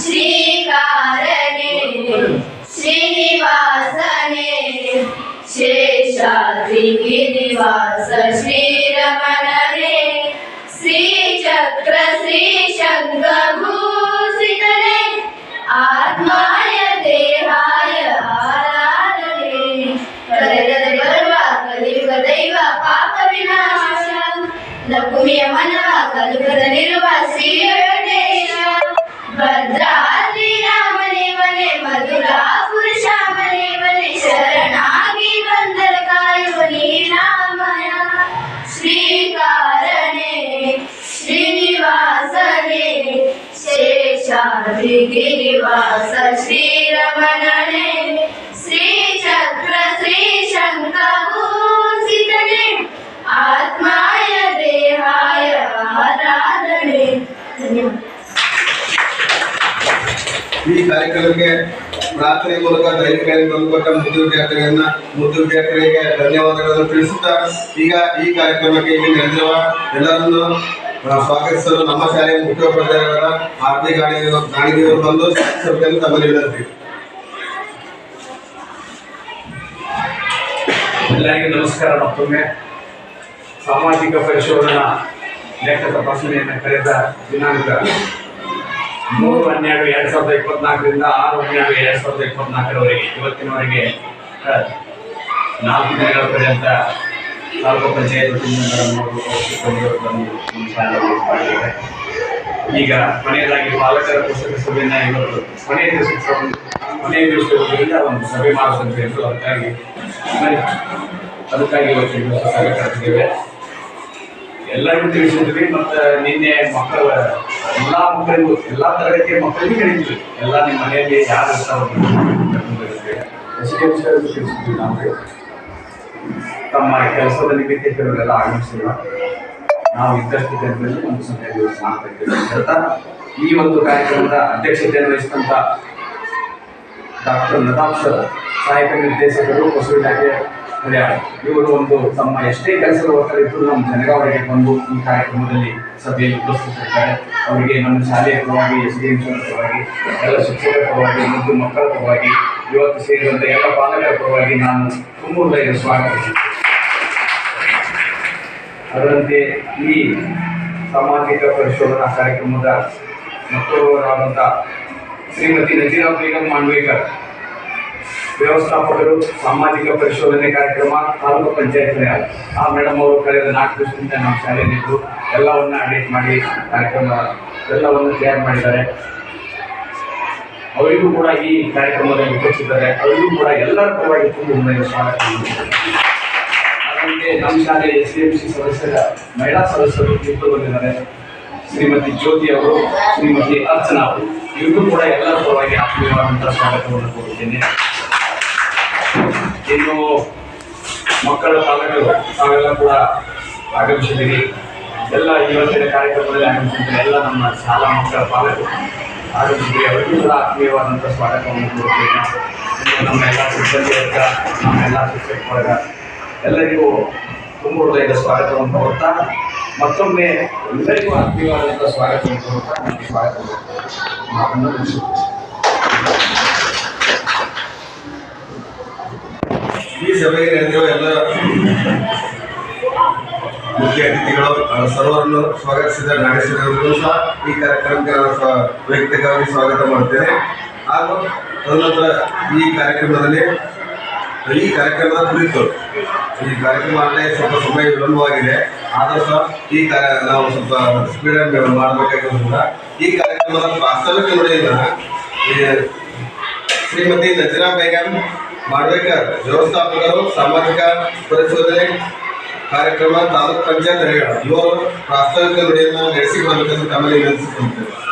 श्रीकारणे श्रीनिवासने शेषाद्रिगिरिवास श्रीरमणने श्रीचक्र श्रीशङ्कभूषितने आत्माय देहाय आराधने। कलियुगदैव पापविनाश। ಕರೆದರೆ ಬರುವ ಕಲಿಯುಗ ದೈವ ಪಾಪ ವಿನಾಶ ಲಕುಮಿಯ ಮನವ ಕಲುಕದಲ್ಲಿರುವ ಶ್ರೀ ವೆಂಕಟೇಶ ಭದ್ರಾದ್ರಿ ರಾಮನೇ ಮನೆ ಮಧುರ ಪುರುಷ ಮನೆ ಮನೆ ಶರಣಾಗಿ ಬಂದರ ಕಾಯುವ ನೀರಾಮಯ ಶ್ರೀಕಾರನೆ ಶ್ರೀನಿವಾಸನೆ ಶೇಷಾದ್ರಿ ಗಿರಿವಾಸ ಶ್ರೀರಮಣನೆ ಶ್ರೀಚಕ್ರ ಶ್ರೀ ಶಂಕಭೂಷಿತನೆ ಈ ಕಾರ್ಯಕ್ರಮಕ್ಕೆ ಪ್ರಾರ್ಥನೆ ಮೂಲಕ ದೈಹಿಕವಾಗಿ ಬಂದುಕೊಟ್ಟ ಮುದ್ದು ವಿದ್ಯಾರ್ಥಿಗಳನ್ನ ಮುದ್ದು ವಿದ್ಯಾರ್ಥಿಗಳಿಗೆ ಧನ್ಯವಾದಗಳನ್ನು ತಿಳಿಸುತ್ತಾ ಈಗ ಈ ಕಾರ್ಯಕ್ರಮಕ್ಕೆ ಇಲ್ಲಿ ನೆರೆದಿರುವ ಎಲ್ಲರನ್ನು ಸ್ವಾಗತಿಸಲು ನಮ್ಮ ಶಾಲೆಯ ಮುಖ್ಯೋಪಾಧ್ಯಾಯರ ಆರ್ಥಿಕ ಪಿ ಗಾಡಿ ಗಾಣಿದೇವರು ಬಂದು ಸ್ವಾಗತಿಸಬೇಕೆಂದು ತಮ್ಮಲ್ಲಿ ಎಲ್ಲರಿಗೂ ನಮಸ್ಕಾರ ಮತ್ತೊಮ್ಮೆ. ಸಾಮಾಜಿಕ ಪರಿಶೋಧನಾ ಲೆಕ್ಕ ತಪಾಸಣೆಯನ್ನು ಕರೆದ ದಿನಾಂಕ ಮೂರು ಹನ್ನೆರಡು ಎರಡ್ ಸಾವಿರದ ಇಪ್ಪತ್ನಾಲ್ಕರಿಂದ ಆರು ಹನ್ನೆರಡು ಎರಡ್ ಸಾವಿರದ ಇಪ್ಪತ್ನಾಲ್ಕರವರೆಗೆ, ಇವತ್ತಿನವರೆಗೆ ನಾಲ್ಕು ದಿನಗಳ ಪರ್ಯಂತ ತಾಲೂಕು ಪಂಚಾಯತ್ ಈಗ ಕೊನೆಯದಾಗಿ ಪಾಲಕರ ಪುಸ್ತಕ ಸಭೆಯನ್ನ ಇವತ್ತು ಕೊನೆಯ ದಿವಸ ಕೊನೆಯ ದಿವಸದಿಂದ ಒಂದು ಸಭೆ ಇದ್ರು ಅದಕ್ಕಾಗಿ. ಅದಕ್ಕಾಗಿ ಇವತ್ತು ಸಭೆ ಕರೆದಿದ್ದೇವೆ ಎಲ್ಲರಿಗೂ ತಿಳಿಸಿದ್ವಿ ಮತ್ತು ನಿನ್ನೆ ಮಕ್ಕಳ ಎಲ್ಲಾ ಮಕ್ಕಳಿಗೂ ಎಲ್ಲ ತರಗತಿಯ ಮಕ್ಕಳಿಗೂ ಹೇಳಿದ್ವಿ. ಎಲ್ಲ ನಿಮ್ಮ ಮನೆಯಲ್ಲಿ ಯಾರು ಎಂ ತಿಳಿಸಿದ್ವಿ ನಾವು ತಮ್ಮ ಕೆಲಸದ ನಿಮಿತ್ತವರೆಲ್ಲ ಆಗಮಿಸಿಲ್ಲ. ನಾವು ಇದ್ದಷ್ಟು ಜನರಲ್ಲಿ ಒಂದು ಸಮಯ ಮಾಡ್ತಾ ಅಂತ ಈ ಒಂದು ಕಾರ್ಯಕ್ರಮದ ಅಧ್ಯಕ್ಷತೆಯನ್ನು ವಹಿಸಿದಂಥ ಡಾಕ್ಟರ್ ನದಾಂಶ ಸಹಾಯಕ ನಿರ್ದೇಶಕರು ಹೊಸ ಇಲಾಖೆ ಇವರು ಒಂದು ತಮ್ಮ ಎಷ್ಟೇ ಕೆಲಸದ ಒತ್ತಡ ನಮ್ಮ ಜನಗಾವರಿಗೆ ಬಂದು ಈ ಕಾರ್ಯಕ್ರಮದಲ್ಲಿ ಸಭೆಯಲ್ಲಿ ಉಪಸ್ಥಿತರಿದ್ದಾರೆ ಅವರಿಗೆ ನಮ್ಮ ಶಾಲೆಯ ಪರವಾಗಿ ಎಸ್ ಡಿ ಎಂ ಪರವಾಗಿ, ಎಲ್ಲ ಶಿಕ್ಷಕರ ಪರವಾಗಿ ಮತ್ತು ಮಕ್ಕಳ ಪರವಾಗಿ, ಇವತ್ತು ಸೇರಿದಂತೆ ಎಲ್ಲ ಪಾಲಕರ ಪರವಾಗಿ ನಾನು ತುಂಬ ಸ್ವಾಗತಿಸುತ್ತೇನೆ ಅದರಂತೆ ಈ ಸಾಮಾಜಿಕ ಪರಿಶೋಧನಾ ಕಾರ್ಯಕ್ರಮದ ಮಕ್ಕಳವರಾದಂಥ ಶ್ರೀಮತಿ ನಜೀರಾ ಬೇಗಂ ಮಾಂಡ್ವೇಕರ್ ವ್ಯವಸ್ಥಾಪಕರು, ಸಾಮಾಜಿಕ ಪರಿಶೋಧನೆ ಕಾರ್ಯಕ್ರಮ ತಾಲೂಕು ಪಂಚಾಯತ್ ಆ ಮೇಡಮ್ ಅವರು ಕಳೆದ ನಾಲ್ಕು ದಿವಸದಿಂದ ನಮ್ಮ ಶಾಲೆಯಲ್ಲಿದ್ದು ಎಲ್ಲವನ್ನ ಅಡೇಟ್ ಮಾಡಿ ಕಾರ್ಯಕ್ರಮ, ಎಲ್ಲವನ್ನು ತಯಾರು ಮಾಡಿದ್ದಾರೆ. ಅವರಿಗೂ ಕೂಡ ಈ ಕಾರ್ಯಕ್ರಮದಲ್ಲಿ ಉಪಸ್ಥಿತರೆ ಅವರಿಗೂ ಕೂಡ ಎಲ್ಲರ ಪರವಾಗಿ ತುಂಬ ಸ್ವಾಗತ ಅದರಂತೆ ನಮ್ಮ ಶಾಲೆ ಎಸ್ ಎಂ ಸಿ ಸದಸ್ಯರ, ಮಹಿಳಾ ಸದಸ್ಯರು ತೀರ್ಪು ಬಂದಿದ್ದಾರೆ ಶ್ರೀಮತಿ ಜ್ಯೋತಿ ಅವರು, ಶ್ರೀಮತಿ ಅರ್ಚನಾ ಅವರು. ಇವರಿಗೂ ಕೂಡ ಎಲ್ಲರ ಪರವಾಗಿ ಆತ್ಮೀಯವಾದಂತಹ ಸ್ವಾಗತವನ್ನು ಕೋರುತ್ತೇನೆ. ಇನ್ನು ಮಕ್ಕಳ ಪಾಲಕರು ತಾವೆಲ್ಲ ಕೂಡ ಆಗಮಿಸಿದ್ದೀರಿ. ಎಲ್ಲ ಇವತ್ತಿನ ಕಾರ್ಯಕ್ರಮದಲ್ಲಿ ಆಗಮಿಸಿದ್ದೀರಿ. ಎಲ್ಲ ನಮ್ಮ ಶಾಲಾ ಮಕ್ಕಳ ಪಾಲಕರು ಆಗಮಿಸಿದ್ದೀರಿ. ಅವರಿಗೂ ಕೂಡ ಆತ್ಮೀಯವಾದಂಥ ಸ್ವಾಗತವನ್ನು ಕೋರುತ್ತೇನೆ. ನಮ್ಮ ಎಲ್ಲ ಸಿಬ್ಬಂದಿ ವರ್ಗ, ನಮ್ಮ ಎಲ್ಲ ಶಿಕ್ಷಕ ವರ್ಗ, ಎಲ್ಲರಿಗೂ ತುಂಬ ಹೃದಯದ ಸ್ವಾಗತವನ್ನು ಕೊಡುತ್ತಾ ಮತ್ತೊಮ್ಮೆ ಎಲ್ಲರಿಗೂ ಆತ್ಮೀಯವಾದಂಥ ಸ್ವಾಗತವನ್ನು ನಮಗೆ ಸ್ವಾಗತ ಸಭೆಗೆ ಎಲ್ಲ ಮುಖ್ಯ ಅತಿಥಿಗಳು ಸರ್ವರನ್ನು ಸ್ವಾಗತಿಸಿದ ನಾಗೇಶ್ವರರಿಗೂ ಸಹ ಈ ಕಾರ್ಯಕ್ರಮಕ್ಕೆ ನಾನು ವೈಯಕ್ತಿಕವಾಗಿ ಸ್ವಾಗತ ಮಾಡ್ತೇನೆ ಹಾಗೂ ತದನಂತರ ಈ ಕಾರ್ಯಕ್ರಮದಲ್ಲಿ, ಈ ಕಾರ್ಯಕ್ರಮದ ಕುರಿತು, ಈ ಕಾರ್ಯಕ್ರಮ ಸ್ವಲ್ಪ ಸಮಯ ವಿಳಂಬವಾಗಿದೆ. ಆದರೂ ಸಹ ಈ ಕಾರ್ಯ ನಾವು ಸ್ವಲ್ಪ ಸ್ಪೀಡ್ ಮಾಡಬೇಕಾಗಿರೋದ್ರಿಂದ ಈ ಕಾರ್ಯಕ್ರಮದ ವಾಸ್ತವಿಕ ನೋಡಿದ ಶ್ರೀಮತಿ ನಜರಾ ಬೇಗಂ ಮಾಡ್ಬೇಕರ್ ವ್ಯವಸ್ಥಾಪಕರು ಸಾಮಾಜಿಕ ಪರಿಶೋಧನೆ ಕಾರ್ಯಕ್ರಮ ತಾಲೂಕ್ ಪಂಚಾಯತ್ ಹರಿಯಾಣ ಇವರು ಪ್ರಾಸ್ತಾವಿಕ ನುಡಿಯನ್ನು ನಡೆಸಿಕೊಡಬೇಕೆಂದು ತಮ್ಮಲ್ಲಿ ವಿನಂತಿಸಿಕೊಳ್ತೇವೆ